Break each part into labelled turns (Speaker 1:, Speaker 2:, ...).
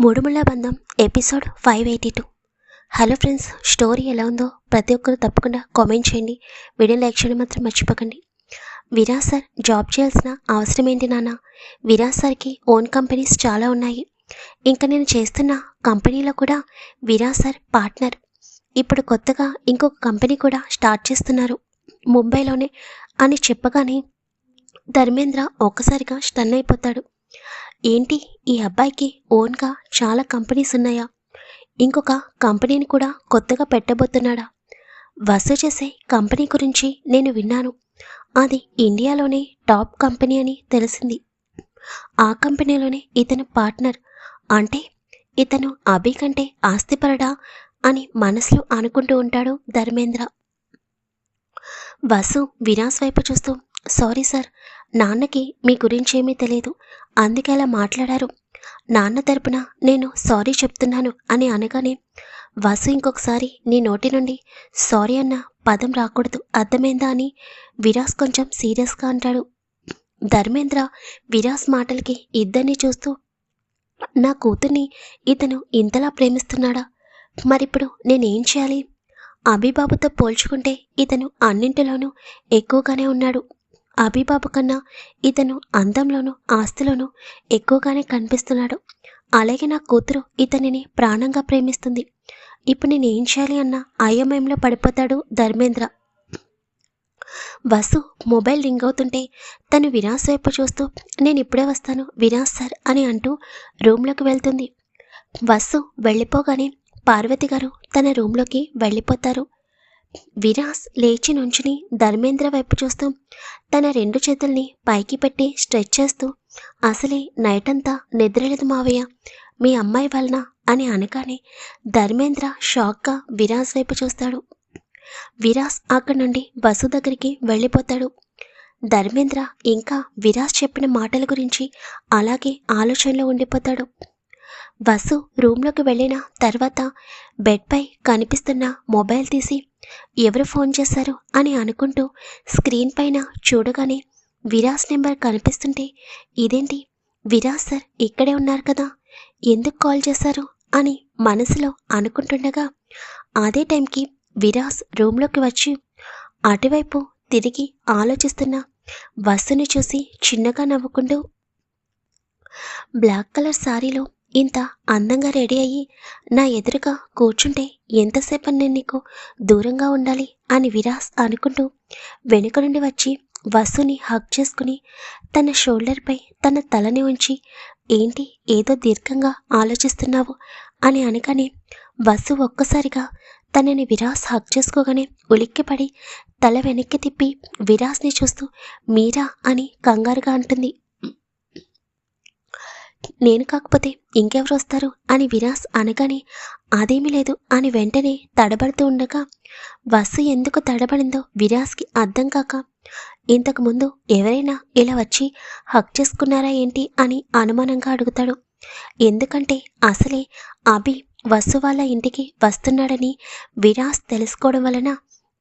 Speaker 1: Moodumulla Bandham episode five eighty two. Hello friends story ఎలా ఉందో ప్రతి ఒక్కరు తప్పకుండా కామెంట్ చేయండి. వీడియో లైక్ చేయడం మాత్రం మర్చిపోకండి. విరాజ్ సార్ జాబ్ చేయాల్సిన అవసరం ఏంటి నాన్న? విరాజ్ సార్కి ఓన్ కంపెనీస్ చాలా ఉన్నాయి. ఇంకా నేను చేస్తున్న కంపెనీలో కూడా విరాజ్ సార్ పార్ట్నర్. ఇప్పుడు కొత్తగా ఇంకొక కంపెనీ కూడా స్టార్ట్ చేస్తున్నారు. ముంబైలోనే అని చెప్పగానే ధర్మేంద్ర ఒక్కసారిగా స్టన్ అయిపోతాడు. ఏంటి ఈ అబ్బాయికి ఓన్గా చాలా కంపెనీస్ ఉన్నాయా? ఇంకొక కంపెనీని కూడా కొత్తగా పెట్టబోతున్నాడా? వసు చేసే కంపెనీ గురించి నేను విన్నాను. అది ఇండియాలోనే టాప్ కంపెనీ అని తెలిసింది. ఆ కంపెనీలోనే ఇతను పార్ట్నర్. అంటే ఇతను అభి కంటే ఆస్తిపరడా అని మనసులో అనుకుంటూ ఉంటాడు ధర్మేంద్ర. వసు విరాస్ వైపు చూస్తూ సారీ సార్ నాన్నకి మీ గురించి ఏమీ తెలియదు అందుకే అలా మాట్లాడారు. నాన్న తరపున నేను సారీ చెప్తున్నాను అని అనగానే వసు ఇంకొకసారి నీ నోటి నుండి సారీ అన్న పదం రాకూడదు. అర్థమైందా? అని విరాస్ కొంచెం సీరియస్గా అంటాడు. ధర్మేంద్ర విరాస్ మాటలకి ఇద్దరిని చూస్తూ నా కూతుర్ని ఇతను ఇంతలా ప్రేమిస్తున్నాడా? మరిప్పుడు నేనేం చేయాలి? అభిబాబుతో పోల్చుకుంటే ఇతను అన్నింటిలోనూ ఎక్కువగానే ఉన్నాడు. అభిబాబు కన్నా ఇతను అందంలోనూ ఆస్తిలోనూ ఎక్కువగానే కనిపిస్తున్నాడు. అలాగే నా కూతురు ఇతనిని ప్రాణంగా ప్రేమిస్తుంది. ఇప్పుడు నేను ఏం చేయాలి అన్న అయోమయంలో పడిపోతాడు ధర్మేంద్ర. వసు మొబైల్ రింగ్ అవుతుంటే తను వినాస్ వైపు చూస్తూ నేను ఇప్పుడే వస్తాను వినాస్ సార్ అని అంటూ రూమ్లోకి వెళ్తుంది. వసు వెళ్ళిపోగానే పార్వతి గారు తన రూమ్లోకి వెళ్ళిపోతారు. విరాస్ లేచి నుంచుని ధర్మేంద్ర వైపు చూస్తూ తన రెండు చేతుల్ని పైకి పెట్టి స్ట్రెచ్ చేస్తూ అసలే నైట్ అంతా నిద్రలేదు మావయ్య. మీ అమ్మాయి వలన అని అనగానే ధర్మేంద్ర షాక్గా విరాస్ వైపు చూస్తాడు. విరాస్ అక్కడి నుండి బస్సు దగ్గరికి వెళ్ళిపోతాడు. ధర్మేంద్ర ఇంకా విరాస్ చెప్పిన మాటల గురించి అలాగే ఆలోచనలో ఉండిపోతాడు. బస్సు రూమ్లోకి వెళ్ళిన తర్వాత బెడ్పై కనిపిస్తున్న మొబైల్ తీసి ఎవరు ఫోన్ చేశారు? అని అనుకుంటూ స్క్రీన్ పైన చూడగానే విరాస్ నెంబర్ కనిపిస్తుంటే ఇదేంటి? విరాస్ సార్ ఇక్కడే ఉన్నారు కదా? ఎందుకు కాల్ చేశారు? అని మనసులో అనుకుంటుండగా అదే టైంకి విరాస్ రూమ్లోకి వచ్చి అటువైపు తిరిగి ఆలోచిస్తున్న వసుని చూసి చిన్నగా నవ్వుకుంటూ బ్లాక్ కలర్ శారీలో ఇంత అందంగా రెడీ అయ్యి నా ఎదురుగా కూర్చుంటే ఎంతసేపు నేను నీకు దూరంగా ఉండాలి అని విరాస్ అనుకుంటూ వెనుక నుండి వచ్చి వసుని హక్ చేసుకుని తన షోల్డర్పై తన తలని ఉంచి ఏంటి ఏదో దీర్ఘంగా ఆలోచిస్తున్నావు? అని అనగానే వసు ఒక్కసారిగా తనని విరాస్ హక్ చేసుకోగానే ఉలిక్కిపడి తల వెనక్కి తిప్పి విరాస్ని చూస్తూ మీరా? అని కంగారుగా అంటుంది. నేను కాకపోతే ఇంకెవరు వస్తారు? అని విరాస్ అనగానే అదేమీ లేదు అని వెంటనే తడబడుతూ ఉండగా బస్సు ఎందుకు తడబడిందో విరాస్కి అర్థం కాక ఇంతకుముందు ఎవరైనా ఇలా వచ్చి హక్ చేసుకున్నారా ఏంటి అని అనుమానంగా అడుగుతాడు. ఎందుకంటే అసలే అభి వసు వాళ్ళ ఇంటికి వస్తున్నాడని విరాస్ తెలుసుకోవడం వలన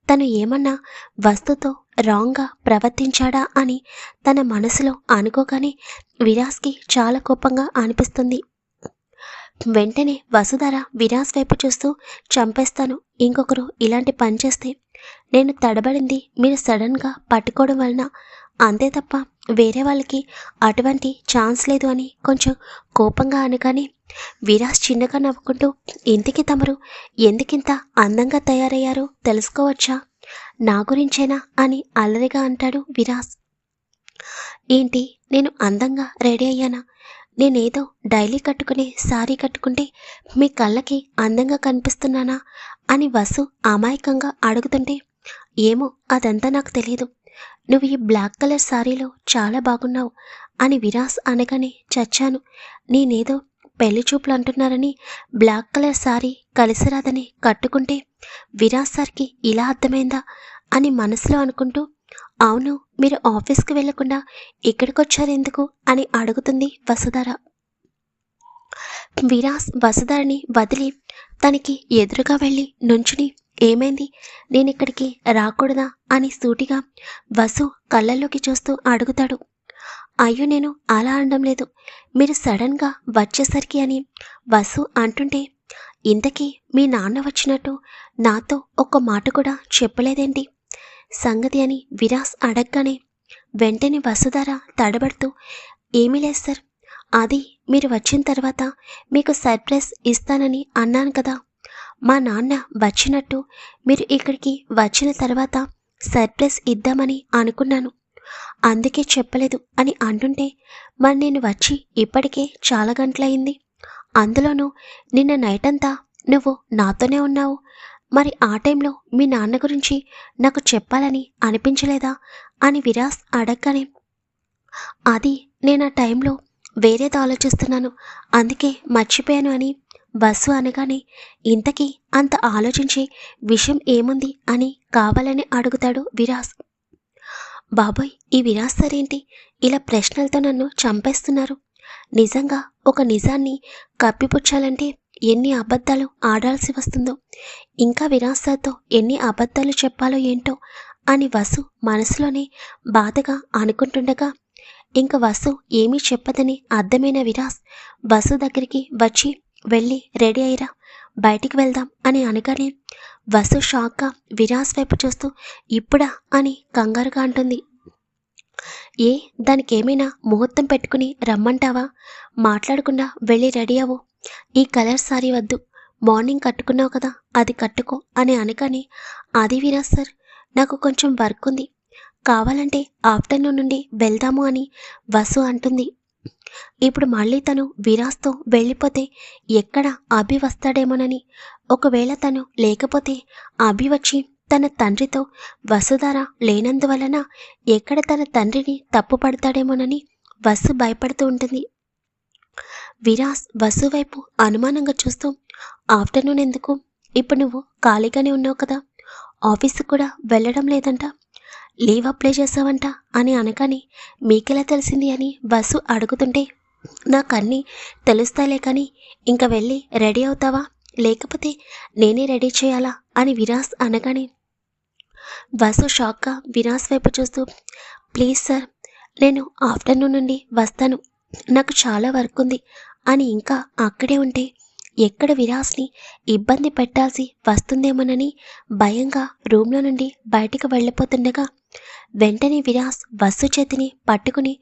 Speaker 1: తను ఏమన్నా వస్తుతో రాంగ్గా ప్రవర్తించాడా అని తన మనసులో అనుకోగానే విరాస్కి చాలా కోపంగా అనిపిస్తుంది. వెంటనే వసుధర విరాస్ వైపు చూస్తూ చంపేస్తాను. ఇంకొకరు ఇలాంటి పని చేస్తే నేను తడబడింది మీరు సడన్గా పట్టుకోవడం వలన అంతే తప్ప వేరే వాళ్ళకి అటువంటి ఛాన్స్ లేదు అని కొంచెం కోపంగా అనగానే విరాస్ చిన్నగా నవ్వుకుంటూ ఇంతకి తమరు ఎందుకింత అందంగా తయారయ్యారో తెలుసుకోవచ్చా? నా గురించేనా అని అల్లరిగా అంటాడు విరాస్. ఏంటి నేను అందంగా రెడీ అయ్యానా? నేనేదో డైలీ కట్టుకునే సారీ కట్టుకుంటే మీ కళ్ళకి అందంగా కనిపిస్తున్నానా? అని వసు అమాయకంగా అడుగుతుంటే ఏమో అదంతా నాకు తెలియదు నువ్వు ఈ బ్లాక్ కలర్ సారీలో చాలా బాగున్నావు అని విరాస్ అనగానే చచ్చాను. నేనేదో పెళ్ళి చూపులు అంటున్నారని బ్లాక్ కలర్ సారీ కలిసిరాదని కట్టుకుంటే విరాస్ సార్కి ఇలా అర్థమైందా అని మనసులో అనుకుంటూ అవును మీరు ఆఫీస్కి వెళ్ళకుండా ఇక్కడికొచ్చారు ఎందుకు అని అడుగుతుంది వసుధార. విరాస్ వసుధారని వదిలి తనకి ఎదురుగా వెళ్ళి నుంచుని ఏమైంది? నేను ఇక్కడికి రాకూడదా? అని సూటిగా వసు కళ్ళల్లోకి చూస్తూ అడుగుతాడు. అయ్యో నేను అలా అనడం లేదు. మీరు సడన్గా వచ్చేసరికి అని వసు అంటుంటే ఇంతకీ మీ నాన్న వచ్చినట్టు నాతో ఒక్క మాట కూడా చెప్పలేదేంటి? సంగతి అని విరాస్ అడగగానే వెంటనే వసుధార తడబడుతూ ఏమీ లేదు సార్. అది మీరు వచ్చిన తర్వాత మీకు సర్ప్రైజ్ ఇస్తానని అన్నాను కదా. మా నాన్న వచ్చినట్టు మీరు ఇక్కడికి వచ్చిన తర్వాత సర్ప్రైజ్ ఇద్దామని అనుకున్నాను. అందుకే చెప్పలేదు అని అంటుంటే మరి నేను వచ్చి ఇప్పటికే చాలా గంటలయింది అందులోనూ నిన్న నైట్ అంతా నువ్వు నాతోనే ఉన్నావు. మరి ఆ టైంలో మీ నాన్న గురించి నాకు చెప్పాలని అనిపించలేదా అని విరాస్ అడగగానే అది నేను ఆ టైంలో వేరేది ఆలోచిస్తున్నాను అందుకే మర్చిపోయాను అని బస్సు అనగానే ఇంతకీ అంత ఆలోచించే విషయం ఏముంది అని కావాలని అడుగుతాడు విరాస్. బాబోయ్ ఈ విరాస్ ఇలా ప్రశ్నలతో నన్ను చంపేస్తున్నారు. నిజంగా ఒక నిజాన్ని కప్పిపుచ్చాలంటే ఎన్ని అబద్ధాలు ఆడాల్సి వస్తుందో ఇంకా విరాస్ సార్తో ఎన్ని అబద్ధాలు చెప్పాలో ఏంటో అని వసు మనసులోనే బాధగా అనుకుంటుండగా ఇంక వసు ఏమీ చెప్పదని అర్థమైన విరాస్ వసు దగ్గరికి వచ్చి వెళ్ళి రెడీ అయ్యిరా బయటికి వెళ్దాం అని అనగానే వసు షాక్గా విరాస్ వైపు చూస్తూ ఇప్పుడా? అని కంగారుగా అంటుంది. ఏ దానికి ఏమైనా ముహూర్తం పెట్టుకుని రమ్మంటావా? మాట్లాడకుండా వెళ్ళి రెడీ అవ్వు. ఈ కలర్ సారీ వద్దు. మార్నింగ్ కట్టుకున్నావు కదా అది కట్టుకో అని అనగానే అది విరాస్ సార్ నాకు కొంచెం వర్క్ ఉంది. కావాలంటే ఆఫ్టర్నూన్ నుండి వెళ్దాము అని వసు అంటుంది. ఇప్పుడు మళ్ళీ తను విరాస్తో వెళ్ళిపోతే ఎక్కడ అభి వస్తాడేమోనని. ఒకవేళ తను లేకపోతే అభి వచ్చి తన తండ్రితో వసుధార లేనందువలన ఎక్కడ తన తండ్రిని తప్పు పడతాడేమోనని వసు భయపడుతూ ఉంటుంది. విరాస్ వసు వైపు అనుమానంగా చూస్తూ ఆఫ్టర్నూన్ ఎందుకు? ఇప్పుడు నువ్వు ఖాళీగానే ఉన్నావు కదా. ఆఫీస్కి కూడా వెళ్ళడం లేదంట. లీవ్ అప్లై చేసావంట? అని అనగానే మీకెలా తెలిసింది? అని బస్సు అడుగుతుంటే నాకు అన్నీ తెలుస్తాలే కానీ ఇంక వెళ్ళి రెడీ అవుతావా? లేకపోతే నేనే రెడీ చేయాలా? అని విరాస్ అనగానే బస్సు షాక్గా విరాస్ వైపు చూస్తూ ప్లీజ్ సార్ నేను ఆఫ్టర్నూన్ నుండి వస్తాను. నాకు చాలా వర్క్ ఉంది. అని ఇంకా అక్కడే ఉంటే ఎక్కడ విరాస్ని ఇబ్బంది పెట్టాల్సి వస్తుందేమోనని భయంగా రూమ్లో నుండి బయటికి వెళ్ళిపోతుండగా వెంటనే విరాస్ వస్సు చేతిని పట్టుకుని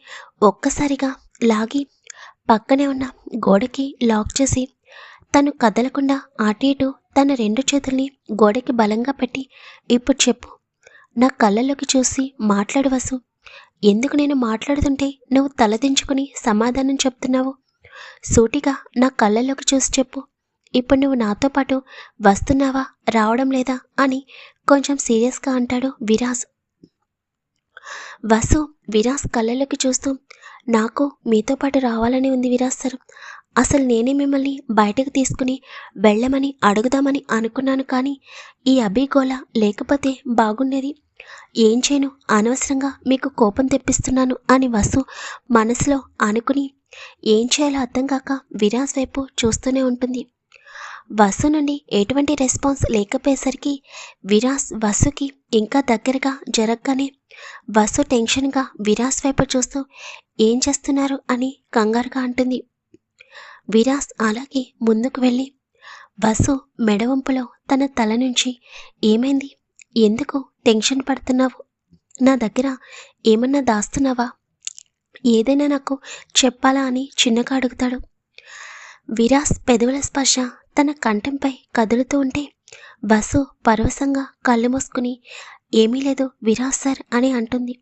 Speaker 1: ఒక్కసారిగా లాగి పక్కనే ఉన్న గోడకి లాక్ చేసి తను కదలకుండా అటు ఇటు తన రెండు చేతుల్ని గోడకి బలంగా పెట్టి ఇప్పుడు చెప్పు. నా కళ్ళలోకి చూసి మాట్లాడు వసు ఎందుకు నేను మాట్లాడుతుంటే నువ్వు తలదించుకుని సమాధానం చెప్తున్నావు? సూటిగా నా కళ్ళలోకి చూసి చెప్పు. ఇప్పుడు నువ్వు నాతో పాటు వస్తున్నావా రావడం లేదా అని కొంచెం సీరియస్గా అంటాడు విరాజ్. వసు విరాస్ కళ్ళలోకి చూస్తూ నాకు మీతో పాటు రావాలని ఉంది విరాస్ సార్. అసలు నేనే మిమ్మల్ని బయటకు తీసుకుని వెళ్ళమని అడుగుదామని అనుకున్నాను కానీ ఈ అభిగోళ లేకపోతే బాగుండేది. ఏం చేయను? అనవసరంగా మీకు కోపం తెప్పిస్తున్నాను అని వసు మనసులో అనుకుని ఏం చేయాలో అర్థం కాక విరాస్ వైపు చూస్తూనే ఉంటుంది. వసు నుండి ఎటువంటి రెస్పాన్స్ లేకపోయేసరికి విరాస్ వసుకి ఇంకా దగ్గరగా జరగగానే వసు టెన్షన్గా విరాస్ వైపు చూస్తూ ఏం చేస్తున్నారు అని కంగారుగా అంటుంది. విరాస్ అలాగే ముందుకు వెళ్ళి బస్సు మెడవంపులో తన తల నుంచి ఏమైంది? ఎందుకు టెన్షన్ పడుతున్నావు? నా దగ్గర ఏమన్నా దాస్తున్నావా? ఏదైనా నాకు చెప్పాలా? అని చిన్నగా అడుగుతాడు. విరాస్ పెదవుల స్పర్శ తన కంఠంపై కదులుతూ ఉంటే బస్సు పరవశంగా కళ్ళు మూసుకుని ఏమీ లేదు విరాస్ సార్ అని అంటుంది.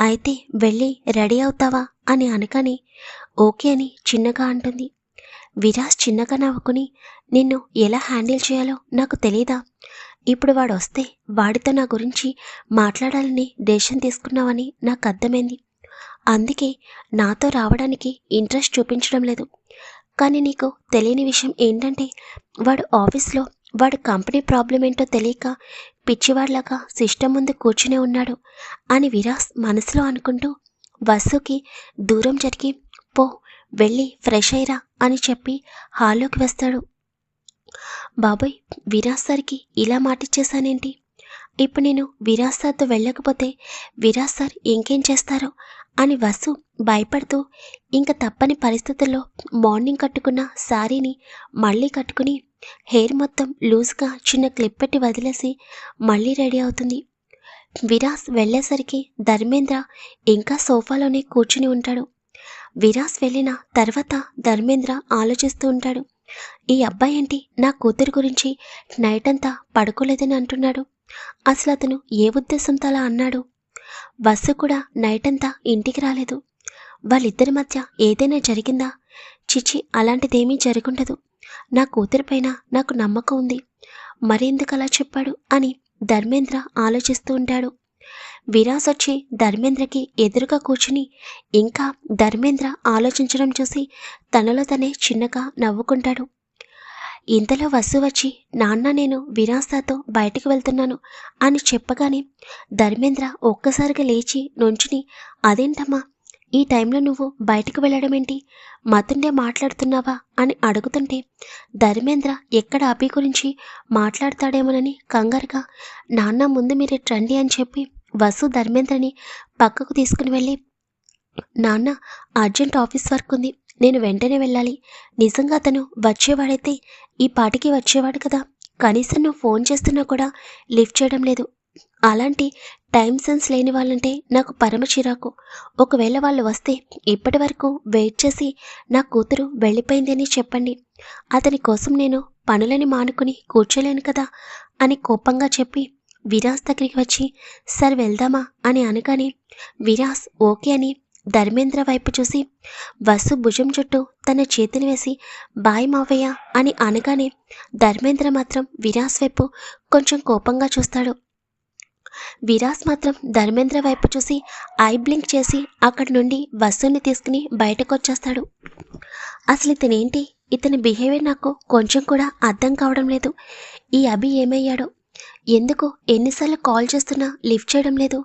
Speaker 1: అయితే వెళ్ళి రెడీ అవుతావా? అని అనగానే ఓకే అని చిన్నగా అంటుంది. విరాస్ చిన్నగా నవ్వుకుని నిన్ను ఎలా హ్యాండిల్ చేయాలో నాకు తెలీదా? ఇప్పుడు వాడు వస్తే వాడితో నా గురించి మాట్లాడాలని దేశం తీసుకున్నావని నాకు అర్థమైంది. అందుకే నాతో రావడానికి ఇంట్రెస్ట్ చూపించడం లేదు. కానీ నీకు తెలియని విషయం ఏంటంటే వాడు ఆఫీస్లో వాడు కంపెనీ ప్రాబ్లం ఏంటో తెలియక పిచ్చివాడ్లాగా సిస్టమ్ ముందు కూర్చునే ఉన్నాడు అని విరాస్ మనసులో అనుకుంటూ వసుకి దూరం జరిగి పో వెళ్ళి ఫ్రెష్ అయ్యరా అని చెప్పి హాల్లోకి వస్తాడు. బాబోయ్ విరాజ్ సార్కి ఇలా మాటిచ్చేశానేంటి? ఇప్పుడు నేను విరాజ్ సార్తో వెళ్ళకపోతే విరాజ్ సార్ ఇంకేం చేస్తారో అని వసు భయపడుతూ ఇంక తప్పని పరిస్థితుల్లో మార్నింగ్ కట్టుకున్న శారీని మళ్ళీ కట్టుకుని హెయిర్ మొత్తం లూజ్గా చిన్న క్లిప్ పెట్టి వదిలేసి మళ్ళీ రెడీ అవుతుంది. విరాస్ వెళ్ళేసరికి ధర్మేంద్ర ఇంకా సోఫాలోనే కూర్చుని ఉంటాడు. విరాస్ వెళ్ళిన తర్వాత ధర్మేంద్ర ఆలోచిస్తూ ఉంటాడు. ఈ అబ్బాయి ఏంటి? నా కూతురు గురించి నైట్ అంతా పడుకోలేదని అంటున్నాడు. అసలు అతను ఏ ఉద్దేశంతో అలా అన్నాడు? బస్సు కూడా నైట్ అంతా ఇంటికి రాలేదు. వాళ్ళిద్దరి మధ్య ఏదైనా జరిగిందా? చిచి అలాంటిదేమీ జరుగుండదు. నా కూతురి పైన నాకు నమ్మకం ఉంది. మరెందుకు అలా చెప్పాడు అని ధర్మేంద్ర ఆలోచిస్తూ ఉంటాడు. విరాస్ వచ్చి ధర్మేంద్రకి ఎదురుగా కూర్చుని ఇంకా ధర్మేంద్ర ఆలోచించడం చూసి తనలో తనే చిన్నగా నవ్వుకుంటాడు. ఇంతలో వసు వచ్చి నాన్న నేను విరాస్తాతో బయటికి వెళ్తున్నాను అని చెప్పగానే ధర్మేంద్ర ఒక్కసారిగా లేచి నుంచుని అదేంటమ్మా ఈ టైంలో నువ్వు బయటికి వెళ్ళడం ఏంటి? మతుండే మాట్లాడుతున్నావా? అని అడుగుతుంటే ధర్మేంద్ర ఎక్కడ అభి గురించి మాట్లాడతాడేమోనని కంగారుగా నాన్న ముందు మీరు రండి అని చెప్పి వసు ధర్మేంద్రని పక్కకు తీసుకుని వెళ్ళి నాన్న అర్జెంట్ ఆఫీస్ వర్క్ ఉంది. నేను వెంటనే వెళ్ళాలి. నిజంగా అతను వచ్చేవాడైతే ఈ పాటికి వచ్చేవాడు కదా. కనీసం నువ్వు ఫోన్ చేస్తున్నా కూడా లిఫ్ట్ చేయడం లేదు. అలాంటి టైం సెన్స్ లేని వాళ్ళంటే నాకు పరమ చిరాకు. ఒకవేళ వాళ్ళు వస్తే ఇప్పటి వరకు వెయిట్ చేసి నా కూతురు వెళ్ళిపోయింది అని చెప్పండి. అతని కోసం నేను పనులని మానుకుని కూర్చోలేను కదా అని కోపంగా చెప్పి విరాస్ దగ్గరికి వచ్చి సార్ వెళ్దామా? అని అనగానే విరాస్ ఓకే అని ధర్మేంద్ర వైపు చూసి వసు భుజం చుట్టూ తన చేతిని వేసి బాయ్ మావయ్య అని అనగానే ధర్మేంద్ర మాత్రం విరాస్ వైపు కొంచెం కోపంగా చూస్తాడు. విరాస్ మాత్రం ధర్మేంద్ర వైపు చూసి ఐ బ్లింక్ చేసి అక్కడి నుండి వసుని తీసుకుని బయటకు వచ్చేస్తాడు అసలు ఇతనేంటి? ఇతని బిహేవియర్ నాకు కొంచెం కూడా అర్థం కావడం లేదు. ఈ అభి ఏమయ్యాడో ఎందుకు ఎన్నిసార్లు కాల్ చేస్తున్నా లిఫ్ట్ చేయడం లేదు?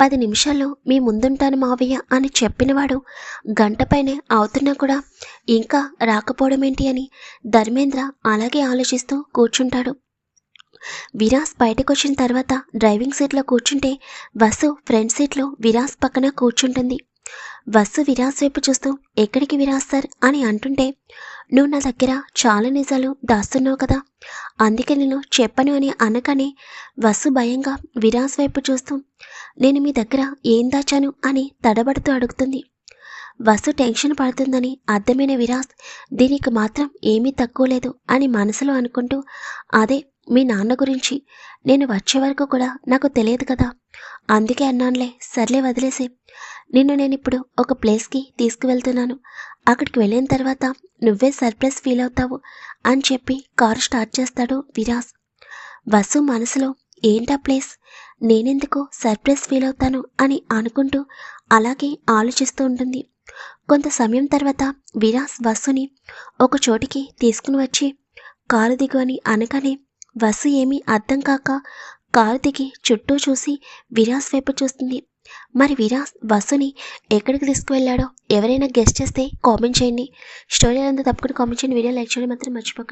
Speaker 1: పది నిమిషాల్లో మీ ముందుంటాను మావయ్య అని చెప్పినవాడు గంటపైనే అవుతున్నా కూడా ఇంకా రాకపోవడం ఏంటి అని ధర్మేంద్ర అలాగే ఆలోచిస్తూ కూర్చుంటాడు. విరాస్ బయటకు వచ్చిన తర్వాత డ్రైవింగ్ సీట్లో కూర్చుంటే వసు ఫ్రంట్ సీట్లో విరాస్ పక్కన కూర్చుంటుంది. వసు విరాస్ వైపు చూస్తూ ఎక్కడికి విరాస్ సార్ అని అంటుంటే నువ్వు నా దగ్గర చాలా నిజాలు దాస్తున్నావు కదా. అందుకే నేను చెప్పను అని అనగానే వసు భయంగా విరాస్ వైపు చూస్తూ నేను మీ దగ్గర ఏం దాచాను? అని తడబడుతూ అడుగుతుంది. వసు టెన్షన్ పడుతుందని అర్థమైన విరాస్ దీనికి మాత్రం ఏమీ తక్కువ లేదు అని మనసులో అనుకుంటూ అదే మీ నాన్న గురించి నేను వచ్చే వరకు కూడా నాకు తెలియదు కదా. అందుకే అన్నానులే సర్లే వదిలేసి. నిన్ను నేను ఇప్పుడు ఒక ప్లేస్కి తీసుకువెళ్తున్నాను. అక్కడికి వెళ్ళిన తర్వాత నువ్వే సర్ప్రైజ్ ఫీల్ అవుతావు అని చెప్పి కారు స్టార్ట్ చేస్తాడు విరాస్. వసు మనసులో ఏంటా ప్లేస్? నేనెందుకు సర్ప్రైజ్ ఫీల్ అవుతాను? అని అనుకుంటూ అలాగే ఆలోచిస్తూ ఉంటుంది. కొంత సమయం తర్వాత విరాస్ వసుని ఒక చోటికి తీసుకుని వచ్చి కారు దిగు అని అనగానే వసు ఏమీ అర్థం కాక కారు దిగి చుట్టూ చూసి విరాస్ వైపు చూస్తుంది. మరి విరాస్ వసుని ఎక్కడికి తీసుకువెళ్ళాడో? ఎవరైనా గెస్ట్ చేస్తే కామెంట్ చేయండి. స్టోరీ అంతా తప్పకుండా కామెంట్ చేయండి. వీడియో లైక్ చేయడం మాత్రం మర్చిపోకండి.